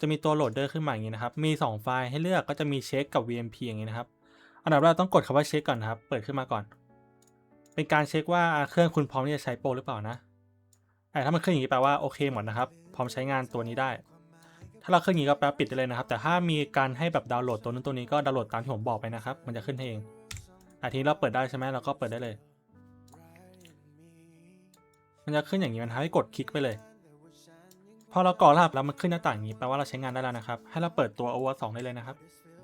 จะมีตัวโหลดเดอร์ขึ้นมาอย่างนี้นะครับ มี 2 ไฟล์ให้เลือกก็จะมีเช็คกับ VMP อย่างนี้นะครับ อันดับแรกต้องกดคำว่าเช็คก่อนนะครับ เปิดขึ้นมาก่อน เป็นการเช็คว่าเครื่องคุณพร้อมที่จะใช้โปรหรือเปล่านะแต่ถ้ามันขึ้นอย่างนี้แปลว่าโอเคหมดนะครับ พร้อมใช้งานตัวนี้ได้ ถ้าเราขึ้นอย่างนี้ก็แปลว่าปิดได้เลยนะครับ แต่ถ้ามีการให้แบบดาวน์โหลดตัวนั้นตัวนี้ก็ดาวน์โหลดตามที่ผมบอกไปนะครับ มันจะขึ้นให้เองอาทีนี้เราเปิดได้ใช่ไหมเราก็เปิดได้เลย มันจะขึ้นอย่างนี้มันให้กดคลิกไปเลย อเรากรอรหัสแล้วมันขึ้นหน้าต่างนี้แปลว่าเราใช้งานได้แล้วนะครับ ให้เราเปิดตัว OVER 2ได้เลยนะครับ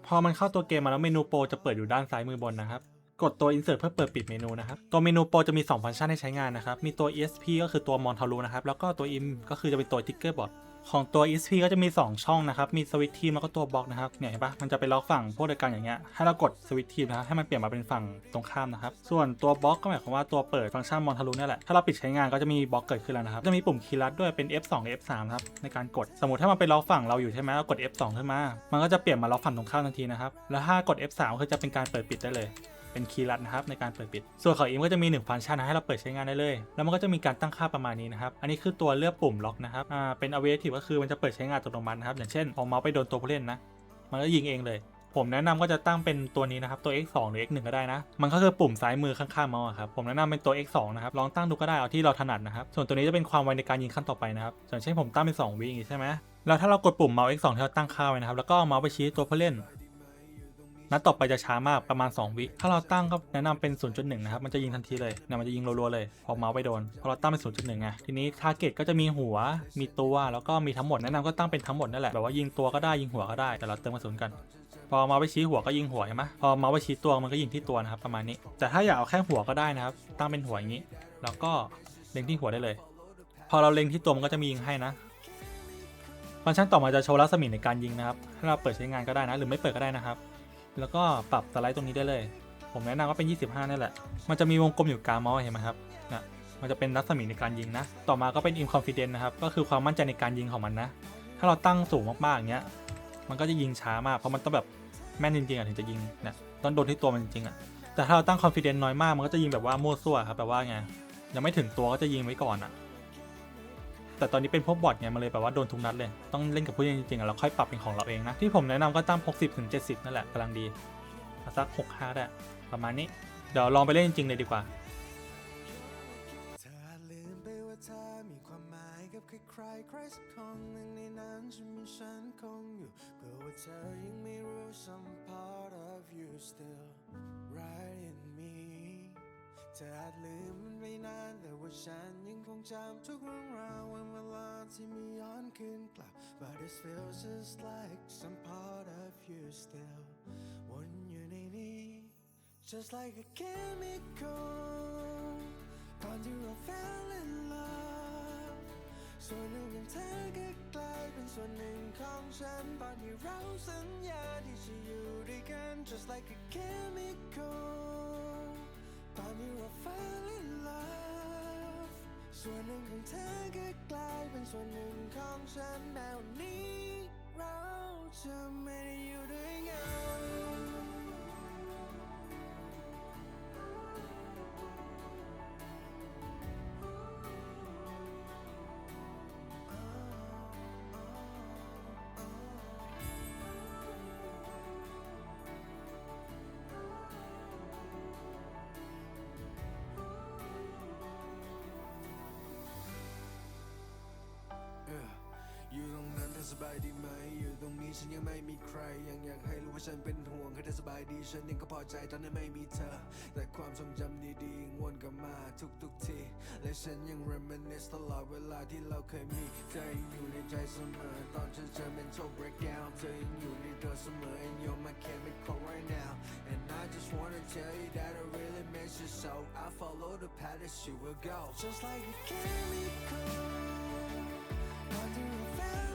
พอมันเข้าตัวเกมมาแล้วเมนูโปรจะเปิดอยู่ด้านซ้ายมือบนนะครับ กดตัว insert เพื่อเปิดปิดเมนูนะครับ ตัวเมนูโปรจะมี 2 ฟังก์ชันให้ใช้งานนะครับ มีตัว ESP ก็คือตัว Montaru นะครับ แล้วก็ตัว IM ก็คือจะเป็นตัว Ticker Bot ของตัว ESP ก็จะมี 2 ช่องนะครับ มีสวิตทีมแล้วก็ตัวบล็อกนะครับเนี่ยเห็นปะมันจะไปล็อกฝั่งพวกเดียวกันอย่างเงี้ย ให้เรากดสวิตทีมนะครับ ให้มันเปลี่ยนมาเป็นฝั่งตรงข้ามนะครับ ส่วนตัวบล็อกก็หมายความว่าตัวเปิดฟังก์ชันมอนทารุนี่แหละ ถ้าเราปิดใช้งานก็จะมีบล็อกเกิดขึ้นแล้วนะครับ จะมีปุ่มคีย์ลัดด้วยเป็น F2 F3 ครับ ในการกด สมมติถ้ามันไปล็อกฝั่งเราอยู่ใช่ไหมเรากด F2 ขึ้นมา มันก็จะเปลี่ยนมาล็อกฝั่งตรงข้ามทันทีนะครับ แล้วถ้ากด F3 ก็คือจะเป็นการเปิดปิดได้เลย เป็นคีย์ลัดนะครับในการเปิดปิด ส่วนของอิมก็จะมี1ฟังก์ชันให้เราเปิดใช้งานได้เลย แล้วมันก็จะมีการตั้งค่าประมาณนี้นะครับ อันนี้คือตัวเลือกปุ่มล็อกนะครับ อ่า เป็น a v a t i v e ก็คือมันจะเปิดใช้งานอัตโนมัตินะครับ อย่างเช่นพอเมาส์ไปโดนตัวผู้เล่นนะ มันก็ยิงเองเลย ผมแนะนำก็จะตั้งเป็นตัวนี้นะครับ ตัว x2 หรือ x1 ก็ได้นะ มันก็คือปุ่มซ้ายมือข้างๆเมาส์ครับ ผมแนะนำเป็นตัว x2 นะครับ ลองตั้งดูก็ได้เอาที่เราถนัดนะครับ ส่วนตัวนี้จะเป็นความไวในการยิงขั้นต่อไปนะครับอย่างเช่นผมตั้งเป็น2วิอย่างงี้ใช่ไหมแล้วถ้าเรากดปุ่มเมาส์ x2 ที่เราตั้งค่าไว้นะครับแล้วก็เมาส์ไปชี้ตัวผู้เล่น นัดต่อไปจะช้ามากประมาณ 2 วิ ถ้าเราตั้งก็แนะนำเป็น 0.1 นะครับ มันจะยิงทันทีเลยเนี่ยมันจะยิงรัวๆเลย พอเมาส์ไปโดน พอเราตั้งเป็น 0.1ไงทีนี้ทาร์เก็ตก็จะมีหัว มีตัวแล้วก็มีทั้งหมดแนะนำก็ตั้งเป็นทั้งหมดนั่นแหละแบบว่ายิงตัวก็ได้ยิงหัวก็ได้แต่เราเติมกระสุนกันพอเมาส์ไปชี้หัวก็ยิงหัวใช่ไหมพอเมาส์ไปชี้ตัวมันก็ยิงที่ตัวนะครับประมาณนี้ แต่ถ้าอยากเอาแค่หัวก็ได้นะครับ ตั้งเป็นหัวอย่างนี้ แล้วก็เล็งที่หัวได้เลย พอเราเล็งที่ตัวมันก็จะมียิงให้นะฟังก์ชันต่อมาจะโชว์รัศมีในการยิงนะครับ ให้เราเปิดใช้งานก็ได้นะ หรือไม่เปิดก็ได้นะครับ แล้วก็ปรับสไลด์ตรงนี้ได้เลย ผมแนะนำว่าเป็น 25นี่แหละ มันจะมีวงกลมอยู่กลางเมาส์เห็นไหมครับนะมันจะเป็นรัศมีในการยิงนะ ต่อมาก็เป็น in confidence นะครับ ก็คือความมั่นใจในการยิงของมันนะ ถ้าเราตั้งสูงมากๆอย่างเงี้ย มันก็จะยิงช้ามาก เพราะมันต้องแบบแม่นจริงๆอะถึงจะยิงนี่ยต้องโดนที่ตัวมันจริงๆอะ แต่ถ้าเราตั้ง confidence น้อยมาก มันก็จะยิงแบบว่ามั่วซั่วครับแบบว่าไง ยังไม่ถึงตัวก็จะยิงไว้ก่อนอะ แต่ตอนนี้เป็นพวกบอทไงมันเลยแบบว่าโดนทุกนัดเลย ต้องเล่นกับผู้เล่นจริงๆอะเราค่อยปรับเป็นของเราเองนะ ที่ผมแนะนำก็ตั้ง 60ถึง70 นั่นแหละกำลังดีเอาสัก 65ได้ประมาณนี้ เดี๋ยวลองไปเล่นจริงๆเลยดีกว่า เธออาจลืมไปว่าเธอมีความหมายกับใครใครใครสักคนหนึ่งในนั้นจะมีฉันคงอยู่เพื่อว่าเธอยังไม่รู้ some part of you still right in เธออาจลืมมันไปนาน แต่ว่าฉันยังคงจำทุกเรื่องราววันเวลาที่มีย้อนคืนกลับ but it feels just like some part of you still วนอยู่ในนี้ just like a chemical ก่อนที่เรา fell in love ส่วนหนึ่งของเธอก็กลายเป็นส่วนหนึ่งของฉันตอนที่เราสัญญาที่จะอยู่ด้วยกัน just like a chemical ตอนที่เรา fell in love ส่วนหนึ่งของเธอก็กลายเป็นส่วนหนึ่งของฉันแม้วันนี้ เราจะไม่ได้อยู่ด้วยกัน อสบายดีไหม อยู่ตรงนี้ฉันยังไม่มีใคร ยังอยากให้รู้ว่าฉันเป็นห่วงให้เธอสบายดี ฉันยังก็พอใจตอนนั้นไม่มีเธอ แต่ความทรงจำดีๆยังวนกลับมาทุกทุกๆที และฉันยัง reminisce ตลอดเวลาที่เราเคยมี เธอยังอยู่ในใจเสมอ ตอนฉันเจอ mental breakdown เธอยังอยู่ในตัวเสมอ and you're my chemical right now and I just wanna tell you that I really miss you so I follow the path that you will go just like a chemical ตอน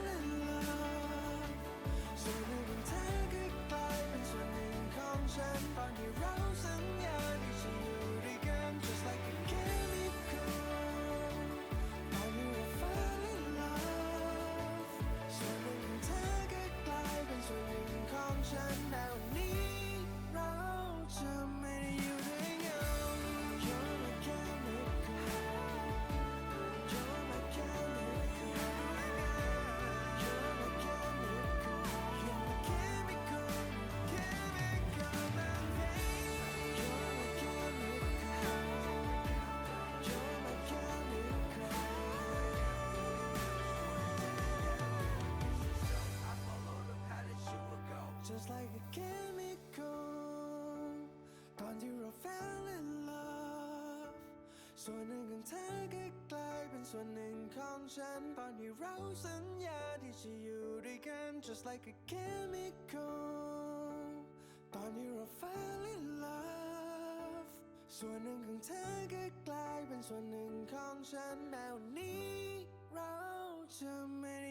just like a chemical ตอนที่เรา fell in love ส่วนหนึ่งของเธอก็กลายเป็นส่วนหนึ่งของฉัน ตอนที่เราสัญญาที่จะอยู่ด้วยกัน just like a chemical ตอนที่เรา fell in love ส่วนหนึ่งของเธอก็กลายเป็นส่วนหนึ่งของฉันแม้วันนี้เราจะไม่ได้